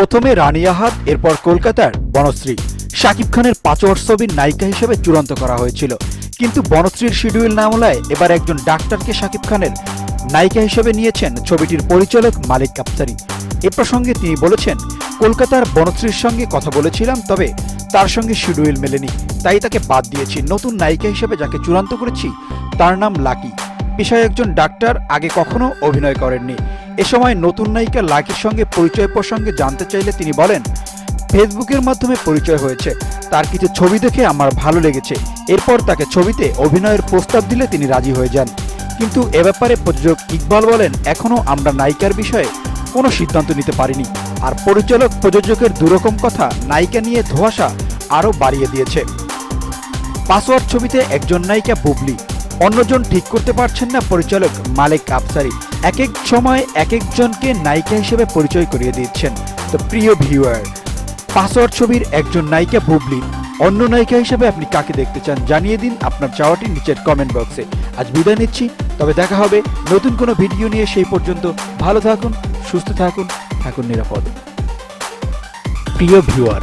প্রথমে রানী এরপর কলকাতার বনশ্রী। শাকিব খানের পাঁচওয়ার ছবির নায়িকা হিসেবে চূড়ান্ত করা হয়েছিল। কিন্তু বনশ্রীর শিডিউল না এবার একজন ডাক্তারকে শাকিব খানের নায়িকা হিসেবে নিয়েছেন ছবিটির পরিচালক মালিক কাপ্তারি। এ প্রসঙ্গে তিনি বলেছেন, কলকাতার বনশ্রীর সঙ্গে কথা বলেছিলাম, তবে তার সঙ্গে শিডিউল মেলেনি। তাই তাকে বাদ দিয়েছি। নতুন নায়িকা হিসেবে যাকে চূড়ান্ত করেছি, তার নাম লাকি। পেশায় একজন ডাক্তার, আগে কখনো অভিনয় করেননি। এ সময় নতুন নায়িকা লাকির সঙ্গে পরিচয় প্রসঙ্গে জানতে চাইলে তিনি বলেন, ফেসবুকের মাধ্যমে পরিচয় হয়েছে। তার কিছু ছবি দেখে আমার ভালো লেগেছে। এরপর তাকে ছবিতে অভিনয়ের প্রস্তাব দিলে তিনি রাজি হয়ে যান। কিন্তু এ ব্যাপারে প্রযোজক ইকবাল বলেন এখনও আমরা নায়িকার বিষয়ে কোনো সিদ্ধান্ত নিতে পারিনি। আর পরিচালক প্রযোজকের দুরকম কথা নায়িকা নিয়ে ধোঁয়াশা আরও বাড়িয়ে দিয়েছে। পাসওয়ার্ড ছবিতে একজন নায়িকা বুবলি। অন্যজন ঠিক করতে পারছেন না পরিচালক মালিক আফসারি। এক এক সময় এক একজনকে নায়িকা হিসেবে পরিচয় করিয়ে দিচ্ছেন। তো প্রিয় ভিউয়ার, পাসওয়ার্ড ছবির একজন নায়িকা বুবলি, অন্য নায়িকা হিসেবে আপনি কাকে দেখতে চান জানিয়ে দিন আপনার চাওয়াটি নিচের কমেন্ট বক্সে আজ বিদায় নিচ্ছি, তবে দেখা হবে নতুন কোনো ভিডিও নিয়ে সেই পর্যন্ত। ভালো থাকুন, সুস্থ থাকুন থাকুন নিরাপদ। প্রিয় ভিউয়ার